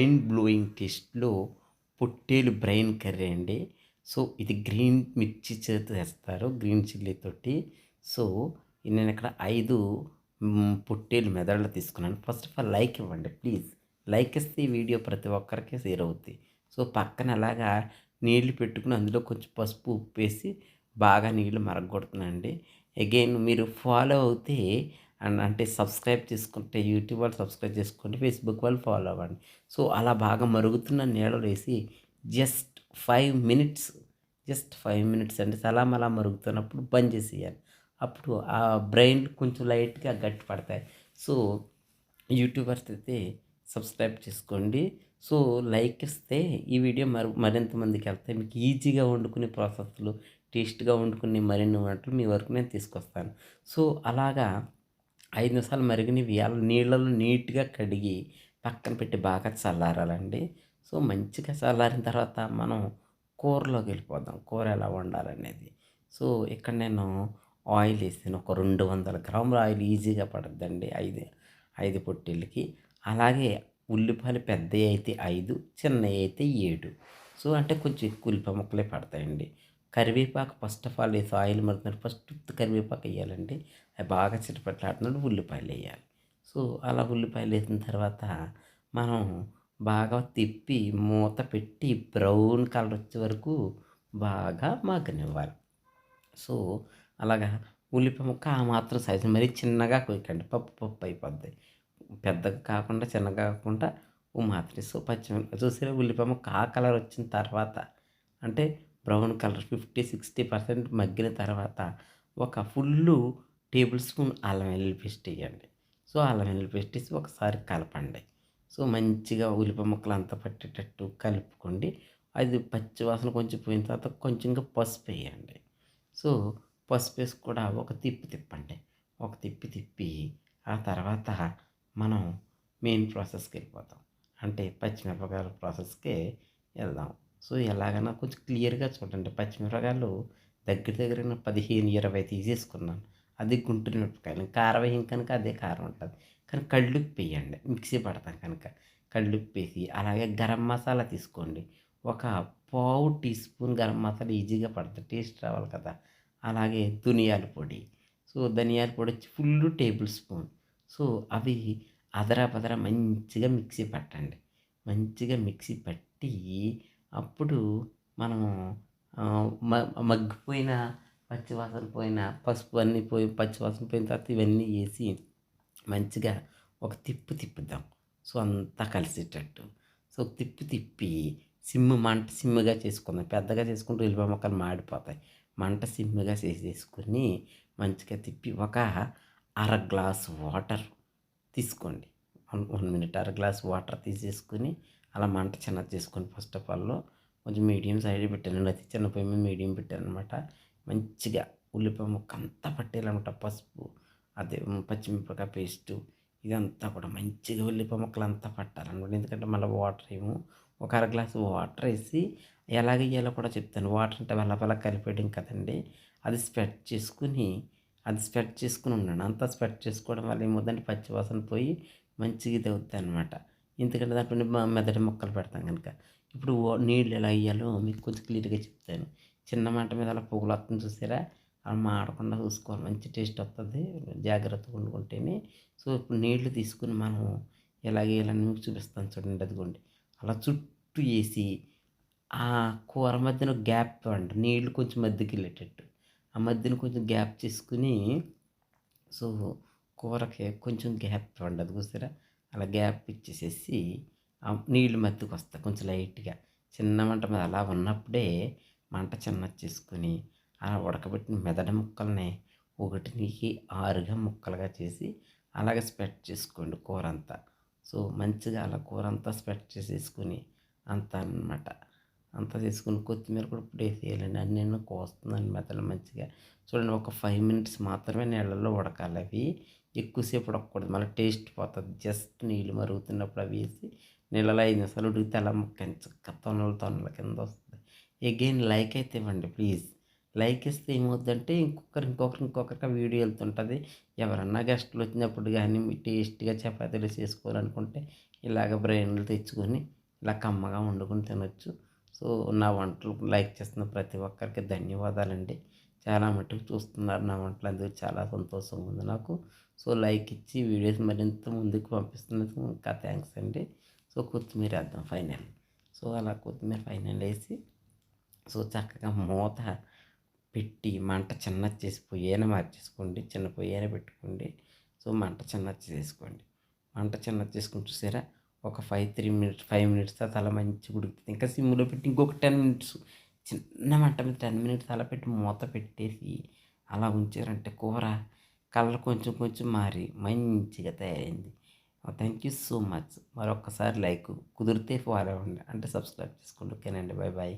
Mind blowing టేస్ట్లో పొట్టేలు brain curry అండి. సో ఇది గ్రీన్ మిర్చి చేత వేస్తారు గ్రీన్ చిల్లీ తోటి. సో నేను ఇక్కడ ఐదు పొట్టేలు మెదళ్ళు తీసుకున్నాను. ఫస్ట్ ఆఫ్ ఆల్ లైక్ ఇవ్వండి ప్లీజ్. లైక్ ఇస్తే ఈ వీడియో ప్రతి ఒక్కరికి షేర్ అవుద్ది. సో పక్కన అలాగా నీళ్ళు పెట్టుకుని అందులో కొంచెం పసుపు ఉప్పు వేసి బాగా నీళ్ళు మరగొడుతున్నానండి. అగైన్ మీరు ఫాలో అవుతే అండ్ అంటే సబ్స్క్రైబ్ చేసుకుంటే యూట్యూబ్ వాళ్ళు సబ్స్క్రైబ్ చేసుకోండి ఫేస్బుక్ వాళ్ళు ఫాలో అవ్వండి. సో అలా బాగా మరుగుతున్న నీళ్ళు వేసి just five minutes just five minutes అంటే సలాం అలా మరుగుతున్నప్పుడు బంద్ చేసేయాలి. అప్పుడు ఆ బ్రెయిన్ కొంచెం లైట్గా గట్టి పడతాయి. సో యూట్యూబర్స్ అయితే సబ్స్క్రైబ్ చేసుకోండి. సో లైక్ ఇస్తే ఈ వీడియో మరి మరింత మందికి వెళ్తాయి. మీకు ఈజీగా వండుకునే ప్రాసెస్లు టేస్ట్గా వండుకునే మరిన్ని వంటలు మీ వరకు నేను తీసుకొస్తాను. సో అలాగా ఐదు నిమిషాలు మరిగినవి అలా నీళ్ళలో నీట్గా కడిగి పక్కన పెట్టి బాగా చల్లారాలండి. సో మంచిగా చల్లారిన తర్వాత మనం కూరలోకి వెళ్ళిపోదాం. కూర ఎలా వండాలనేది. సో ఇక్కడ నేను ఆయిల్ వేసాను ఒక రెండు వందల గ్రాముల ఆయిల్ ఈజీగా పడుద్దండి. ఐదు ఐదు పొట్టిళ్ళకి. అలాగే ఉల్లిపాయలు పెద్దవి అయితే ఐదు చిన్నవి అయితే ఏడు. సో అంటే కొంచెం ఎక్కువ ఉల్లిపాయ ముక్కలే పడతాయండి. కరివేపాకు ఫస్ట్ ఆఫ్ ఆల్ వేసి ఆయిల్ మరుగుతున్నట్టు ఫస్ట్ కరివేపాకు వేయాలండి. అది బాగా చిటపట్లాడుతున్నట్టు ఉల్లిపాయలు వేయాలి. సో అలా ఉల్లిపాయలు వేసిన తర్వాత మనం బాగా తిప్పి మూత పెట్టి బ్రౌన్ కలర్ వచ్చే వరకు బాగా మగ్గనివ్వాలి. సో అలాగా ఉల్లిపాయ ముక్క ఆ మాత్రం సైజు మరీ చిన్నగా కొయ్యకండి. పప్పు పప్పు అయిపోద్ది. పెద్దగా కాకుండా చిన్నగా కాకుండా ఓ మాత్రం సో పచ్చిమిరపకాయ చూసారా ఉల్లిపాయ ముక్క ఆ కలర్ వచ్చిన తర్వాత అంటే brown colour fifty sixty percent మగ్గిన తర్వాత ఒక ఫుల్ టేబుల్ స్పూన్ అల్లం వెల్లుల్లి పేస్ట్ వేయండి. సో అల్లం వెల్లుల్లి పేస్ట్ వేసి ఒకసారి కలపండి. సో మంచిగా ఉల్లిపాయ ముక్కలు అంతా పట్టేటట్టు కలుపుకోండి. అది పచ్చి వాసన కొంచెం పోయిన తర్వాత కొంచెంగా పసుపు వేయండి. సో పసుపు వేసి కూడా ఒక తిప్పి తిప్పండి. ఒక తిప్పి తిప్పి ఆ తర్వాత మనం మెయిన్ ప్రాసెస్కి వెళ్ళిపోతాం. అంటే పచ్చిమిరపకాయల ప్రాసెస్కి వెళ్దాం. సో ఎలాగైనా కొంచెం క్లియర్గా చూడండి. పచ్చిమిరపకాయలు దగ్గర దగ్గర పదిహేను ఇరవై తీసేసుకున్నాను. అది గుంటూరు మిరపకాయలు. కారం వేయం కనుక అదే కారం ఉంటుంది. కానీ కళ్ళుప్పు వేయండి. మిక్సీ పడతాం కనుక. కళ్ళుప్పు వేసి అలాగే గరం మసాలా తీసుకోండి. ఒక పావు టీ స్పూన్ గరం మసాలా ఈజీగా పడుతుంది టేస్ట్ రావాలి కదా. అలాగే ధనియాల పొడి. సో ధనియాల పొడి వచ్చి ఫుల్ టేబుల్ స్పూన్. సో అవి అదరా పదరా మంచిగా మిక్సీ పట్టండి. మంచిగా మిక్సీ పట్టి అప్పుడు మనం మగ్గిపోయిన పచ్చివాసన పోయిన పసుపు అన్నీ పోయి పచ్చివాసన పోయిన తర్వాత ఇవన్నీ వేసి మంచిగా ఒక తిప్పు తిప్పుదాం. సో అంతా కలిసేటట్టు. సో తిప్పి తిప్పి సిమ్ మంట సిమ్ముగా చేసుకుందాం. పెద్దగా చేసుకుంటూ ఉల్లిపాయ మొక్కలు మాడిపోతాయి. మంట సిమ్ముగా చేసేసుకుని మంచిగా తిప్పి ఒక అర గ్లాస్ వాటర్ తీసుకోండి. వన్ వన్ మినిట్ అర గ్లాస్ వాటర్ తీసేసుకుని అలా మంట చిన్నది చేసుకొని ఫస్ట్ ఆఫ్ ఆల్ కొంచెం మీడియం సైడ్ పెట్టాను. అతి చిన్న పొయ్యి మీద మీడియం పెట్టాను అనమాట మంచిగా ఉల్లిపాయ ముక్క అంతా పట్టేయాలన్నమాట. పసుపు అదే పచ్చిమిరపకాయ పేస్టు ఇదంతా కూడా మంచిగా ఉల్లిపాయ ముక్కలు అంతా పట్టాలన్నమాట. ఎందుకంటే మళ్ళీ వాటర్ ఏమో ఒక అర గ్లాసు వాటర్ వేసి ఎలాగ వేయాలో కూడా చెప్తాను. వాటర్ అంటే వల్ల వల్ల కలిపేయడం కదండి. అది స్ప్రెడ్ చేసుకుని అది స్ప్రెడ్ చేసుకుని ఉన్నాను అంతా స్ప్రెడ్ చేసుకోవడం వల్ల ఏమవుతుందంటే పచ్చివాసన పోయి మంచిగా ఇది అవుతుంది అనమాట ఎందుకంటే దాంట్లో మెదడు ముక్కలు పెడతాం కనుక. ఇప్పుడు నీళ్ళు ఎలా వేయాలో మీకు కొంచెం క్లియర్గా చెప్తాను. చిన్న మంట మీద అలా పొగలు వస్తుంది చూసారా? అలా మాడకుండా చూసుకోవాలి. మంచి టేస్ట్ వస్తుంది జాగ్రత్తగా వండుకుంటేనే. సో ఇప్పుడు నీళ్ళు తీసుకుని మనం ఎలా వేయాలని మీకు చూపిస్తాను చూడండి. అదిగోండి. అలా చుట్టూ వేసి ఆ కూర మధ్యన గ్యాప్ అండి నీళ్ళు కొంచెం మధ్యకి వెళ్ళేటట్టు. ఆ మధ్యన కొంచెం గ్యాప్ చేసుకుని సో కూరకి కొంచెం గ్యాప్ ఇవ్వండి అది చూసారా? అలా గ్యాప్ ఇచ్చేసేసి నీళ్ళు మత్తుకు వస్తాయి కొంచెం లైట్గా. చిన్న మంట మీద అలా ఉన్నప్పుడే మంట చిన్నది చేసుకుని అలా ఉడకబెట్టిన మెదడు ముక్కల్ని ఒకటికి ఆరుగా ముక్కలుగా చేసి అలాగే స్ప్రెడ్ చేసుకోండి కూర అంతా సో మంచిగా అలా కూర అంతా స్ప్రెడ్ చేసేసుకుని అంతా అన్నమాట. అంతా తీసుకుని కొత్తిమీర కూడా ఇప్పుడు వేసేయాలండి అన్నీ కోస్తుందండి మెదడు మంచిగా. చూడండి ఒక ఫైవ్ మినిట్స్ మాత్రమే నీళ్ళల్లో ఉడకాలి అవి. ఎక్కువసేపు ఉడకకూడదు. మళ్ళీ టేస్ట్ పోతుంది. జస్ట్ నీళ్ళు మరుగుతున్నప్పుడు అవి వేసి నీళ్ళలో ఐదు నిమిషాలు ఉడికితే అలా ముక్క చక్క తొనలు తొనల కింద వస్తుంది. ఎగైన్ లైక్ అయితే ఇవ్వండి ప్లీజ్ లైక్ ఇస్తే ఏమవుతుందంటే ఇంకొకరు ఇంకొకరు ఇంకొకరికి ఆ వీడియో వెళ్తుంటుంది. ఎవరన్నా గెస్ట్లు వచ్చినప్పుడు కానీ మీ టేస్ట్గా చపాతీలు చేసుకోవాలనుకుంటే ఇలాగ బ్రెయిన్లు తెచ్చుకొని ఇలా కమ్మగా వండుకొని తినొచ్చు. సో నా వంటలు లైక్ చేస్తున్న ప్రతి ఒక్కరికి ధన్యవాదాలండి. చాలా మట్టుకు చూస్తున్నారు నా వంటలు అందుకు చాలా సంతోషంగా ఉంది నాకు. సో లైక్ ఇచ్చి వీడియోస్ మరింత ముందుకు పంపిస్తున్నందుకు ఇంకా థ్యాంక్స్ అండి. సో కొత్తిమీర వేద్దాం ఫైనల్. సో అలా కొత్తిమీర ఫైనల్ వేసి సో చక్కగా మూత పెట్టి మంట చిన్నది చేసి పొయ్యైనా మార్చేసుకోండి చిన్న పొయ్యైనా పెట్టుకోండి. సో మంట చిన్నది చేసుకోండి మంట చిన్నది చేసుకుని చూసారా? ఒక five three minutes five minutes తర్వాత అలా మంచిగా ఉడుకుతుంది. ఇంకా సిమ్లో పెట్టి ఇంకొక టెన్ మినిట్స్ చిన్న మంట మీద టెన్ మినిట్స్ అలా పెట్టి మూత పెట్టేసి అలా ఉంచారంటే కూర కలర్ కొంచెం కొంచెం మారి మంచిగా తయారైంది. థ్యాంక్ యూ సో మచ్ మరొకసారి లైక్ కుదిరితే ఫాలో అవ్వండి. అంటే సబ్స్క్రైబ్ చేసుకోండి. ఓకేనండి. Bye bye